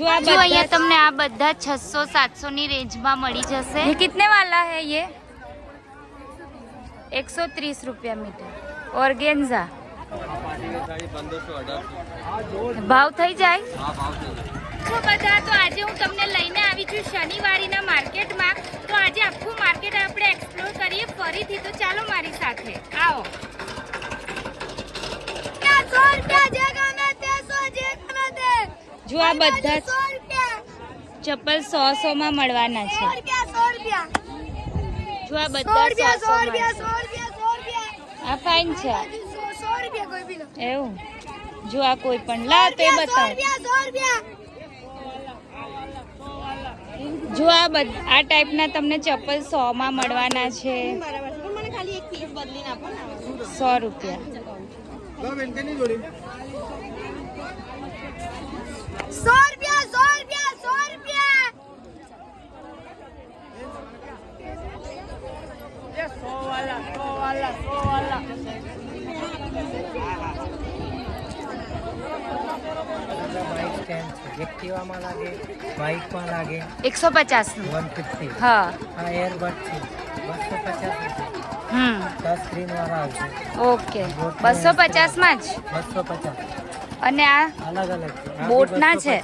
જો આ જો અહીંયા બધા તમને આ બધા છસો સાતસો ની રેન્જમાં મળી જશે ये कितने वाला है ये एक सौ तीस रुपया मीटर ऑर्गेन्जा ભાવ થઈ જાય તો બધા તો આજે હું તમને લઈને આવી છું શનિવારીના માર્કેટમાં તો આજે આખું માર્કેટ આપણે એક્સપ્લોર કરીએ ફરીથી તો ચાલો મારી સાથે આવો જો આ બધા જ ચપ્પલ સો સો માં મળવાના છે. જો આ બધા સો આ ફાઇન છે. એવું. જો આ કોઈ પણ લા તો એ બતાવો. જો આ બધ આ ટાઈપના તમને ચપ્પલ સો માં મળવાના છે. સો રૂપિયા. સો રૂપિયા સો રૂપિયા સો રૂપિયા બાઇક સ્ટેન્ડ છે એક્ટિવામાં લાગે બાઇકમાં લાગે એકસો પચાસનું વન ફિફ્ટી હા આ એરબડ છે બસો પચાસ રૂપિયા હમ દસ સ્ક્રીન વાળા આવશે ઓકે બસો પચાસમાં જ બસો પચાસ અને આ બોટના છે?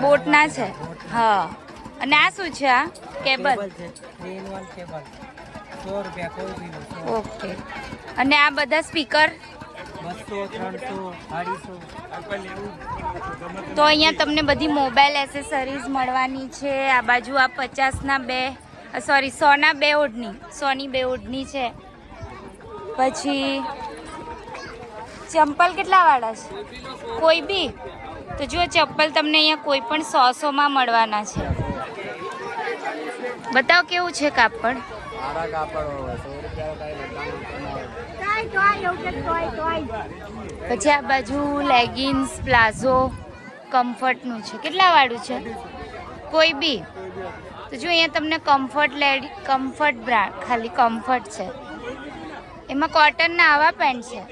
બોટના છે. હા. અને આ શું છે આ? કેબલ. ઓકે. અને આ બધા સ્પીકર? તો અહીંયા તમને બધી મોબાઈલ એસેસરીઝ મળવાની છે. આ બાજુ આ પચાસના બે સોરી સોના બે ઓઢની સોની બે ઓઢની છે. પછી ચંપલ કેટલા વાળા છે? કોઈ બી. તો જો ચપ્પલ તમને અહીંયા કોઈ પણ સો સોમાં મળવાના છે. બતાવો કેવું છે કાપડ? પછી આ બાજુ લેગિન્સ પ્લાઝો કમ્ફર્ટનું છે. કેટલા વાળું છે? કોઈ બી. તો જો અહીંયા તમને કમ્ફર્ટ લેડી કમ્ફર્ટ બ્રાન્ડ ખાલી કમ્ફર્ટ છે. એમાં કોટનના આવા પેન્ટ છે.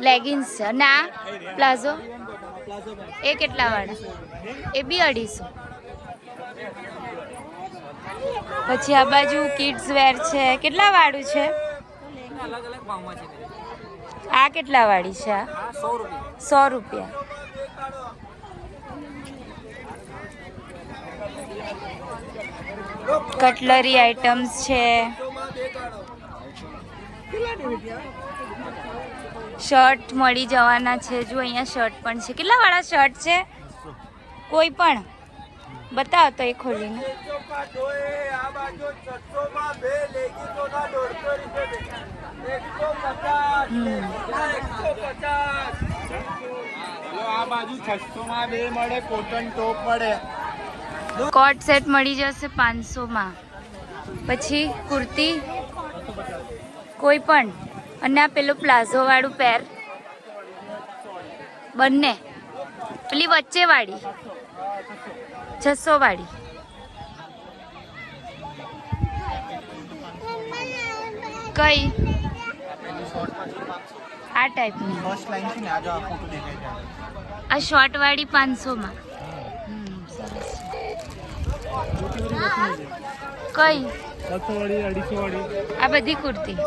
લેગિન્સ છે. આ પ્લાઝો. એ કેટલા વાળા? એ બી અઢીસો. પછી આ બાજુ કિડ્સ વેર છે. કેટલા વાળું છે? આ કેટલા વાળી છે? આ સો રૂપિયા. કટલરી આઇટમ્સ છે. શર્ટ મળી જવાના છે. જો અહીંયા શર્ટ પણ છે. કેટલા વાળા શર્ટ છે? કોઈ પણ? બતાવો તો એ ખોલીને. માં કોટ સેટ મળી જશે પાંચસોમાં. પછી કુર્તી? કોઈ પણ? અને આ પેલું પ્લાઝો વાળું પેર. બંને. પેલી વચ્ચે વાળી. છસો વાળી. કઈ? આ ટાઈપની. ફર્સ્ટ લાઈન છે ને આજે આ શોર્ટ વાળી પાંચસોમાં. માં કઈ? આ બધી કુર્તી.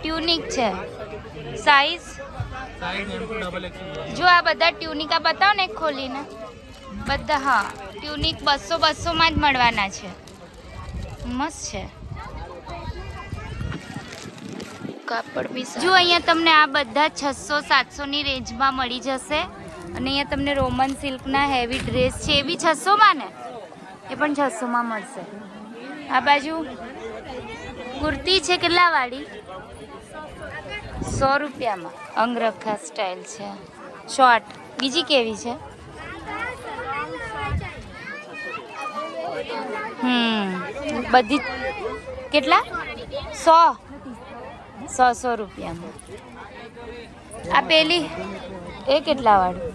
ટ્યુનિક છે. સાઈઝ જો આ બધા ટ્યુનિકા બતાવો ને ખોલીને. બધા હા ટ્યુનિક બસો બસોમાં જ મળવાના છે. મસ્ત છે. કાપડ બી જો અહીંયા તમને આ બધા છસો સાતસોની રેન્જમાં મળી જશે. અને અહીંયા તમને રોમન સિલ્કના હેવી ડ્રેસ છે. એ બી છસોમાં ને? એ પણ છસોમાં મળશે. આ બાજુ કુર્તી છે કેટલા વાળી સો રૂપિયામાં. અંગરખા સ્ટાઇલ છે. શોર્ટ બીજી કેવી છે? હમ. બધી કેટલા? સો. સો સો રૂપિયામાં. આ પેલી એ કેટલા વાળું?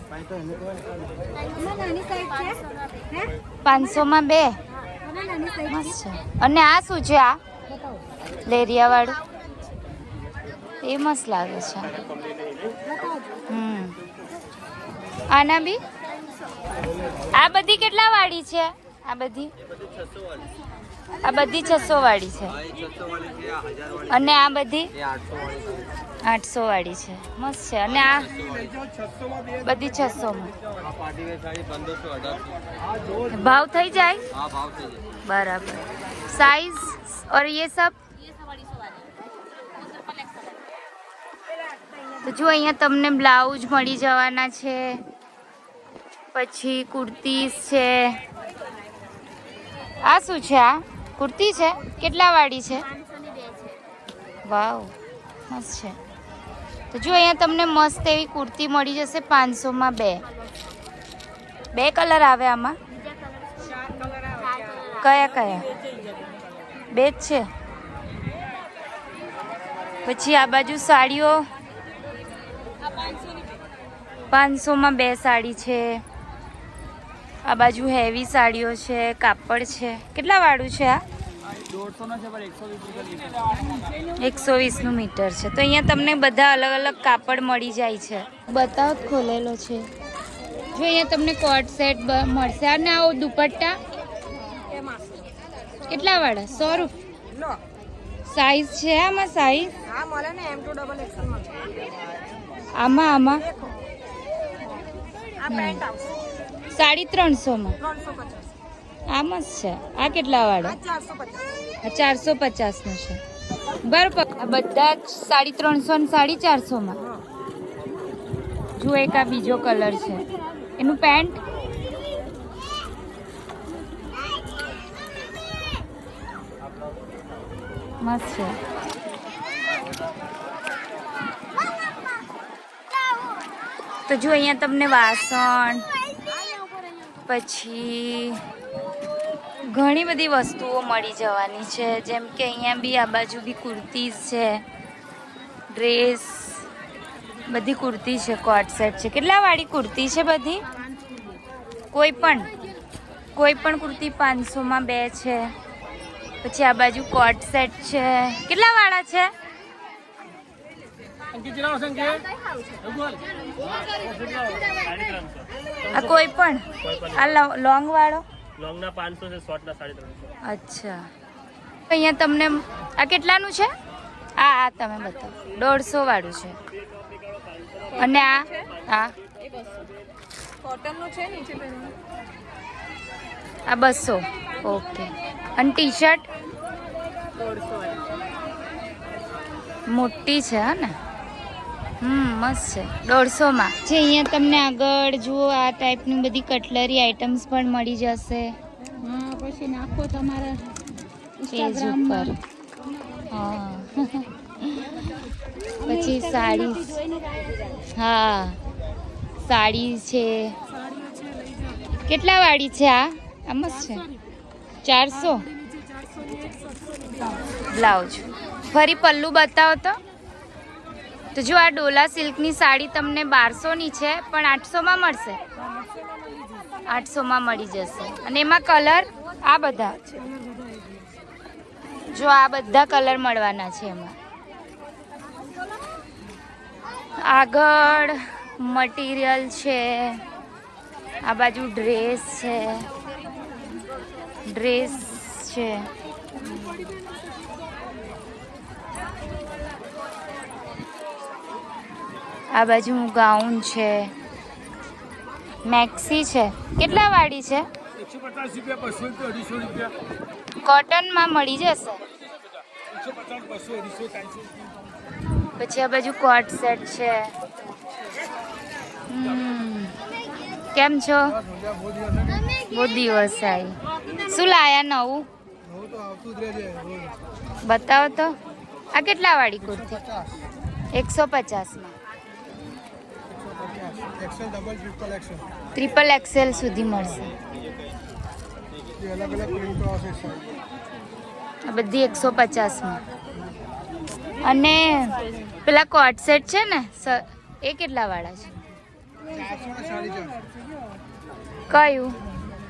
પાંચસોમાં બે. અને આ શું છે આ? લેરિયા વાળું? એ મસ્ત લાગે છે. આના બી? આ બધી કેટલા વાળી છે? આ બધી? આ બધી છસો વાળી છે. અને આ બધી? આઠસો વાળી છે. મસ્ત છે. અને આ બધી છસો ભાવ થઈ જાય. બરાબર. સાઈઝ ઓર યે સબ? તો જો અહીંયા તમને બ્લાઉઝ મળી જવાના છે, પછી કુર્તીઝ છે. આ શું છે આ? કુર્તી છે? કેટલા વાળી છે? વાવ, મસ્ત છે. તો જો અહીંયા તમને મસ્ત એવી કુર્તી મળી જશે પાંચસોમાં બે. બે કલર આવે આમાં? કયા કયા? બે જ છે. પછી આ બાજુ સાડીઓ પાંચસોમાં બે સાડી છે. આ બાજુ હેવી સાડીઓ છે કાપડ છે. કેટલા વાળું છે આ? એકસો વીસનું મીટર છે. તો અહીંયા તમને બધા અલગ અલગ કાપડ મળી જાય છે. બતાવ ખોલેલો છે. જો અહીંયા તમને કોટ સેટ મળશે. અને આ દુપટ્ટા. કેટલા વાળા? સો રૂપિયા સાઈઝ છે આમાં સાઈઝ? આમાં આમાં. સાડી ત્રણસો માં આ મસ્ત છે. આ કેટલા વાળો? ચારસો પચાસ. નો છે. બરાબર. બધા જ સાડી ત્રણસો ને સાડી ચારસોમાં? જુઓ એક આ બીજો કલર છે. એનું પેન્ટ? મસ્ત છે. તો જો અહીંયા તમને વાસણ, પછી ઘણી બધી વસ્તુઓ મળી જવાની છે. જેમ કે અહીંયા બી આ બાજુ બી કુર્તીઝ છે, ડ્રેસ, બધી કુર્તી છે, કોટ સેટ છે. કેટલા વાળી કુર્તી છે બધી? કોઈ પણ કોઈ પણ કુર્તી પાંચસોમાં બે છે. પછી આ બાજુ કોટ સેટ છે. કેટલા વાળા છે? આ કોઈ પણ? આ લોંગ વાળો લોંગના પાંચસો છે શોર્ટના સાડી ત્રણસો. અચ્છા. અહીંયા તમને આ કેટલાનું છે? આ આ તમે બતાવો. દોઢસો વાળું છે. અને આ? આ કોટનનું છે નીચે આ બસો. ઓકે. અને ટી શર્ટ મોટી છે હા ને? હમ મસ્ત છે. દોઢસોમાં. જે અહીંયા તમને આગળ જુઓ આ ટાઈપની બધી કટલરી આઇટમ્સ પણ મળી જશે. હા પછી નાખો તમારા પેજ ઉપર. હા. પછી સાડી. હા. સાડી છે. કેટલા વાળી છે આ? આ મસ્ત છે. ચારસો. બ્લાઉઝ. ફરી પલ્લુ બતાવો તો. તો જો આ ડોલા સિલ્કની સાડી તમને બારસોની છે, પણ આઠસોમાં મળશે? આઠસોમાં મળી જશે. અને એમાં કલર આ બધા જો આ બધા કલર મળવાના છે એમાં. આગળ મટીરિયલ છે, આ બાજુ ડ્રેસ છે. ડ્રેસ છે. આ બાજુ ગાઉન છે મેક્સી છે. કેટલા વાળી છે? કોટનમાં મળી જશે? પછી આ બાજુ કોટ સેટ છે. કેમ છો? બહુ દિવસ આવી શું લાયા નવું? બતાવો તો. આ કેટલા વાળી કુર્તી? એકસો પચાસમાં. ટ્રિપલ એક્સેલ ટ્રિપલ એક્સેલ સુધી મળશે. આ બધી એકસો પચાસમાં. અને પેલા કોટ સેટ છે ને સ- એ કેટલા વાળા છે? કયું?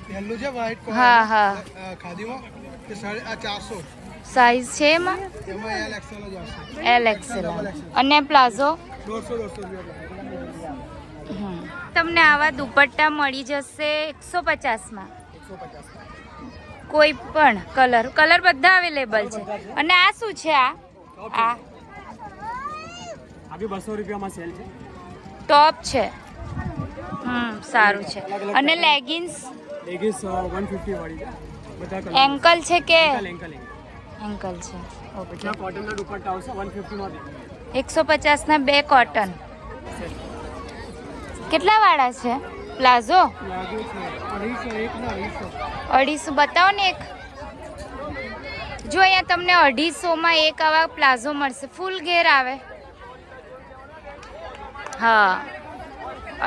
પહેલું છે વ્હાઈટ હા, હા. ખાદીમાં. સાઈઝ છે એમાં? એલ એક્સેલ અને પ્લાઝો દોઢસો દોઢસો રૂપિયા. તમને આવા દુપટ્ટા મળી જશે એકસો પચાસમાં કોઈ પણ કલર. કલર બધા અવેલેબલ છે. અને આ શું છે આ? આ બસો રૂપિયામાં સેલ છે. ટોપ છે. હમ સારું છે. અને લેગિન્સ લેગિન્સ વન ફિફ્ટી વાળી બધા એન્કલ છે કે? એંકલ એન્કલ છે. ઓકે કોટનના દુપટ્ટા આવશે વન ફિફ્ટીમાં બી એકસો પચાસના બે કોટન કેટલા વાળા છે? પ્લાઝો? અઢીસો બતાવો ને એક. જો અહીંયા તમને અઢીસોમાં એક આવા પ્લાઝો મળશે. ફૂલ ઘેર આવે. હા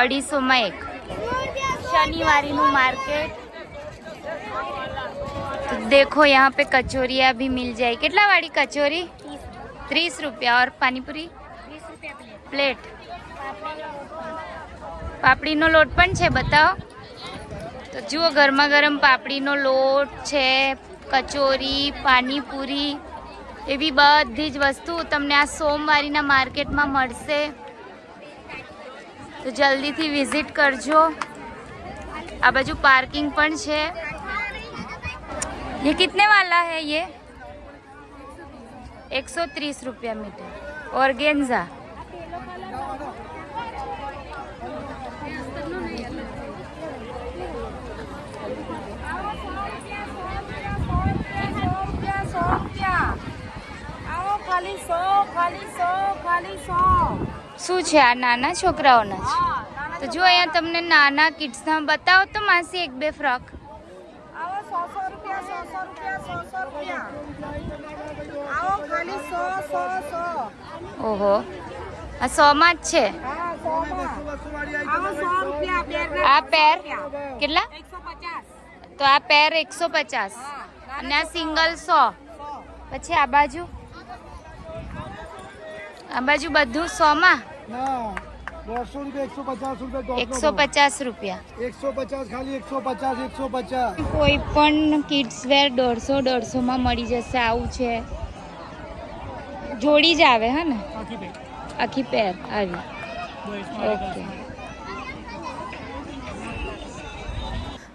અઢીસોમાં એક. શનિવારીનું માર્કેટ. દેખો યહાં પે કચોરિયા ભી મિલ જાય. કેટલા વાળી કચોરી? ત્રીસ. રૂપિયા. ઓર પાણીપુરી? પ્લેટ. પાપડીનો લોટ પણ છે બતાવો તો જુઓ ગરમા ગરમ પાપડીનો લોટ છે કચોરી પાણીપુરી એવી બધી જ વસ્તુ તમને આ સોમવારીના માર્કેટમાં મળશે તો જલ્દીથી વિઝિટ કરજો આ બાજુ પાર્કિંગ પણ છે ये कितने वाला है ये एक सौ तीस रुपया मीटर ऑर्गेन्जा શું છે આ નાના છોકરાઓના છે તો જો અહીંયા તમને નાના કિડ્સના બતાવો તો માસી એક બે ફ્રોક. આવો સો સો રૂપિયા સો સો રૂપિયા સો સો રૂપિયા. આવો ખાલી સો સો સો. ઓહો. આ સો માં જ છે આ પેર? કેટલા? તો આ પેર એકસો પચાસ. અને આ સિંગલ સો. પછી આ બાજુ? આ બાજુ બધું? સોમાં? માં દોઢસો રૂપિયા એકસો પચાસ રૂપિયા એકસો પચાસ રૂપિયા. એકસો પચાસ ખાલી એકસો પચાસ એકસો પચાસ. કોઈ પણ કિડ્સ વેર દોઢસો દોઢસોમાં મળી જશે આવું છે. જોડી જ આવે હે ને? આખી પેર આવી. ઓકે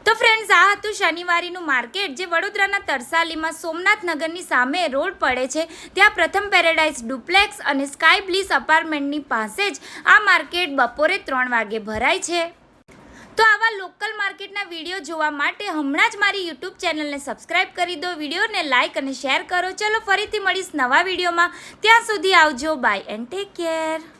તો ફ્રેન્ડ્સ આ હતું શનિવારીનું માર્કેટ જે વડોદરાના તરસાલીમાં સોમનાથ નગરની સામે રોડ પડે છે, ત્યાં પ્રથમ પેરેડાઇઝ ડુપ્લેક્સ અને સ્કાય બ્લીસ અપાર્ટમેન્ટની પાસે જ આ માર્કેટ બપોરે ત્રણ વાગે ભરાય છે. તો આવા લોકલ માર્કેટના વીડિયો જોવા માટે હમણાં જ મારી યુટ્યુબ ચેનલને સબસ્ક્રાઇબ કરી દો, વિડીયોને લાઇક અને શેર કરો. ચલો ફરીથી મળીશ નવા વિડીયોમાં. ત્યાં સુધી આવજો, બાય એન્ડ ટેક કેર.